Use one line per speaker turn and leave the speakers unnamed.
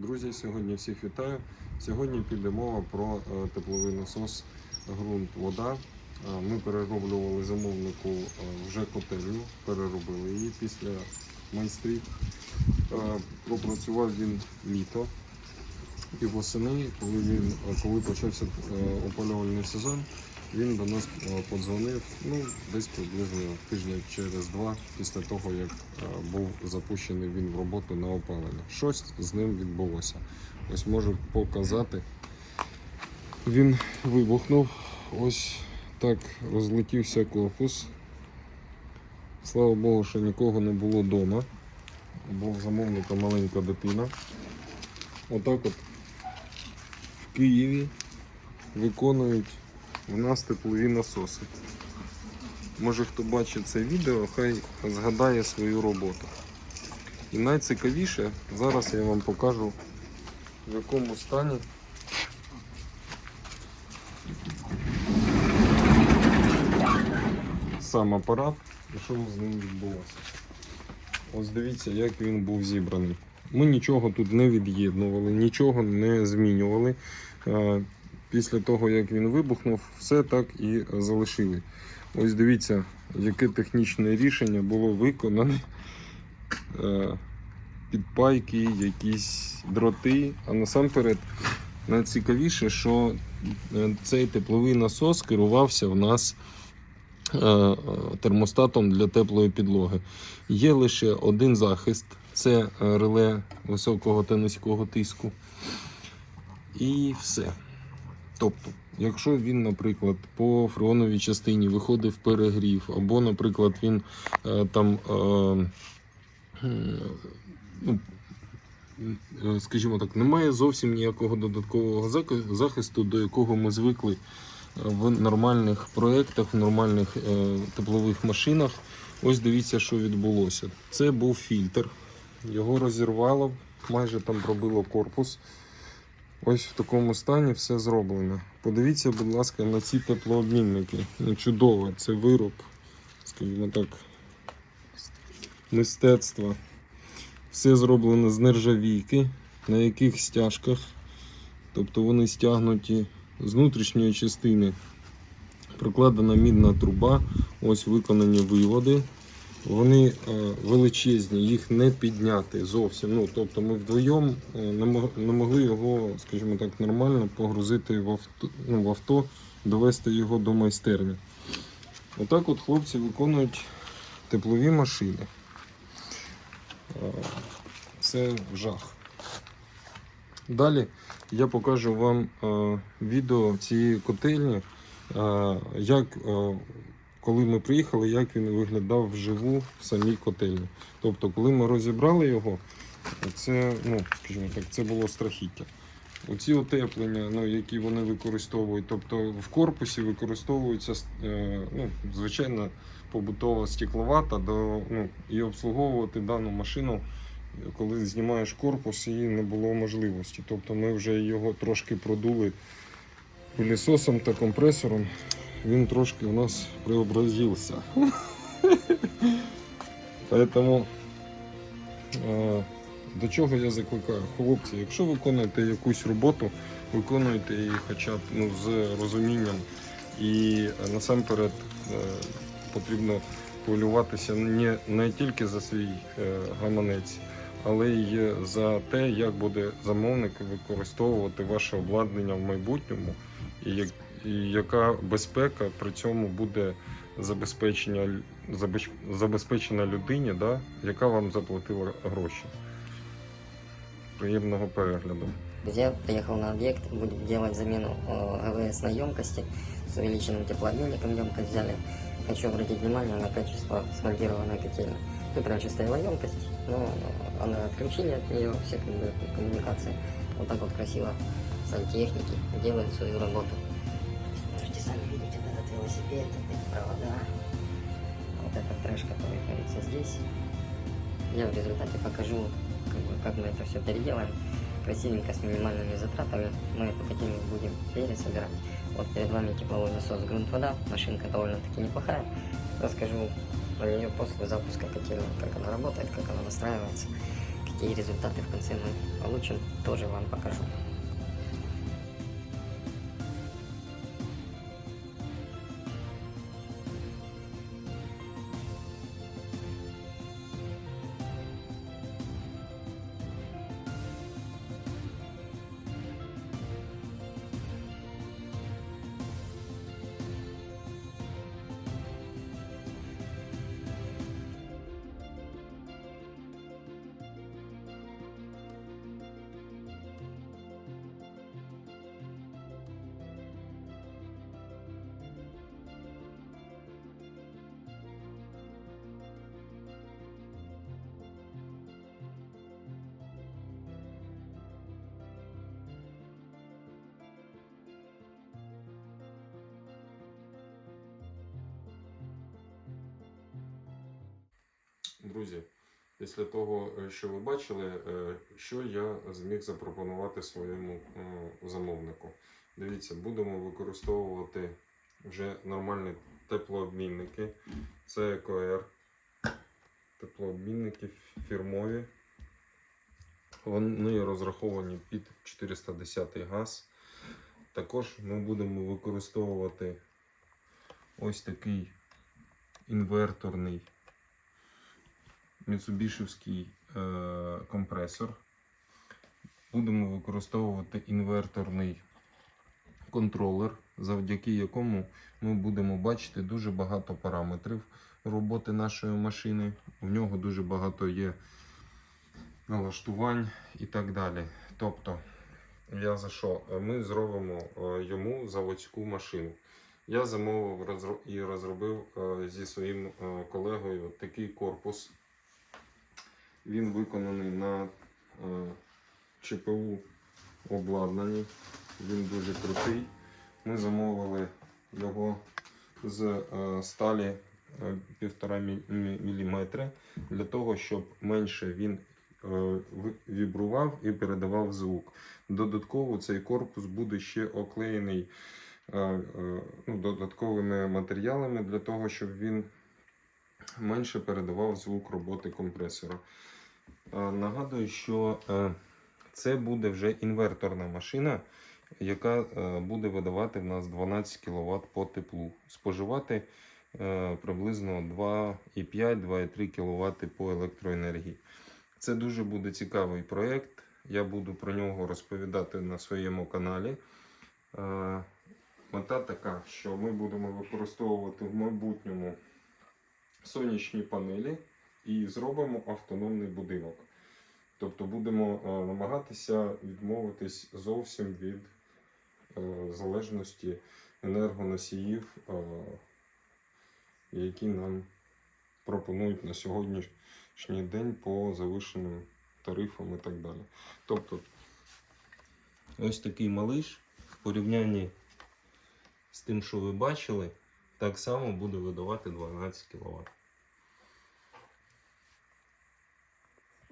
Друзі, сьогодні всіх вітаю. Сьогодні піде мова про е, тепловий насос ґрунт вода. Е, Ми перероблювали замовнику е, вже котельню, переробили її після майстрів. Пропрацював він літо. І восени, коли він коли почався опалювальний сезон, він до нас е, подзвонив ну, десь приблизно тижня через два після того, як е, був запущений він в роботу на опалення. Щось з ним відбулося. Ось можу показати. Він вибухнув, ось так розлетівся корпус. Слава Богу, що нікого не було вдома. Був замовника маленька дитина. Отак от в Києві виконують в нас теплові насоси. Може хто бачить це відео, хай згадає свою роботу. І найцікавіше, зараз я вам покажу в якому стані сам апарат і що з ним відбулося. Ось дивіться, як він був зібраний. Ми нічого тут не від'єднували, нічого не змінювали. Після того, як він вибухнув, все так і залишили. Ось дивіться, яке технічне рішення було виконане. Е, Підпайки, якісь дроти. А насамперед, найцікавіше, що е, цей тепловий насос керувався в нас е, термостатом для теплої підлоги. Є лише один захист це реле високого та низького тиску. І все. Тобто, якщо він, наприклад, по фреоновій частині виходив перегрів, або, наприклад, він е, там, е, ну, е, скажімо так, немає зовсім ніякого додаткового захисту, до якого ми звикли в нормальних проєктах, в нормальних теплових машинах. Ось дивіться, що відбулося. Це був фільтр, його розірвало, майже там пробило корпус. Ось в такому стані все зроблено. Подивіться, будь ласка, на ці теплообмінники. Ну, чудово, це вироб, скажімо так, мистецтва. Все зроблено з нержавійки, на яких стяжках. Тобто вони стягнуті з внутрішньої частини. Прокладена мідна труба, ось виконані виводи. Вони е, величезні, їх не підняти зовсім. Ну, тобто ми вдвоєм е, не могли його, скажімо так, нормально погрузити в авто, ну, в авто, довести його до майстерні. Отак от хлопці виконують теплові машини. Е, Це жах. Далі я покажу вам відео цієї котельні, як коли ми приїхали, як він виглядав вживу в самій котельні. Тобто, коли ми розібрали його, це, ну, скажімо так, це було страхіття. Оці утеплення, ну, які вони використовують, тобто в корпусі використовується е, ну, звичайна побутова стекловата, до, ну, і обслуговувати дану машину, коли знімаєш корпус, її не було можливості. Тобто ми вже його трошки продули пилісосом та компресором він трошки у нас преобразився. Поэтому е, до чого я закликаю? Хлопці, якщо виконуєте якусь роботу, виконуйте її хоча б ну, з розумінням. І насамперед е, потрібно хвилюватися не, не тільки за свій е, гаманець, але й за те, як буде замовник використовувати ваше обладнання в майбутньому, і, як, і яка безпека при цьому буде забезпечення, забеч- забезпечена людині, да, яка вам заплатила гроші. Приємного перегляду.
Я приехал на объект, будем делать замену э, ГВС на емкости с увеличенным теплообменником емкость взяли. Хочу обратить внимание на качество смонтированной котельной. Тут раньше стояла емкость, но она отключили от нее все как бы, коммуникации. Вот так вот красиво сантехники делают свою работу. Этот велосипед, опять провода. Вот этот трэш, который творится здесь. Я в результате покажу, как, бы, как мы это все переделаем красивенько с минимальными затратами. Мы эту котельную будем пересобирать. Вот перед вами тепловой насос грунт вода. Машинка довольно-таки неплохая. Расскажу про нее после запуска котельной, как она работает, как она настраивается, какие результаты в конце мы получим, тоже вам покажу.
Друзі, після того, е, що ви бачили, е, що я зміг запропонувати своєму е, замовнику. Дивіться, будемо використовувати вже нормальні теплообмінники. Це ЕКР. Теплообмінники фірмові. Вони розраховані під 410 газ. Також ми будемо використовувати ось такий інверторний Mitsubishi е, компресор. Будемо використовувати інверторний контролер, завдяки якому ми будемо бачити дуже багато параметрів роботи нашої машини. У нього дуже багато є налаштувань і так далі. Тобто, я за що? Ми зробимо е, йому заводську машину. Я замовив і розробив е, зі своїм е, колегою такий корпус. Він виконаний на е, ЧПУ обладнанні. Він дуже крутий. Ми замовили його з е, сталі е, 1,5 мм для того, щоб менше він е, вібрував і передавав звук. Додатково цей корпус буде ще оклеєний е, е, ну, додатковими матеріалами для того, щоб він менше передавав звук роботи компресора. Е, Нагадую, що е, це буде вже інверторна машина, яка е, буде видавати в нас 12 кВт по теплу. Споживати приблизно 2,5-2,3 кВт по електроенергії. Це дуже буде цікавий проєкт. Я буду про нього розповідати на своєму каналі. Мета така, що ми будемо використовувати в майбутньому сонячні панелі і зробимо автономний будинок. Тобто будемо е, намагатися відмовитись зовсім від е, залежності енергоносіїв, е, які нам пропонують на сьогоднішній день по завишеним тарифам і так далі. Тобто, ось такий малиш в порівнянні з тим, що ви бачили, так само буде видавати 12 кВт.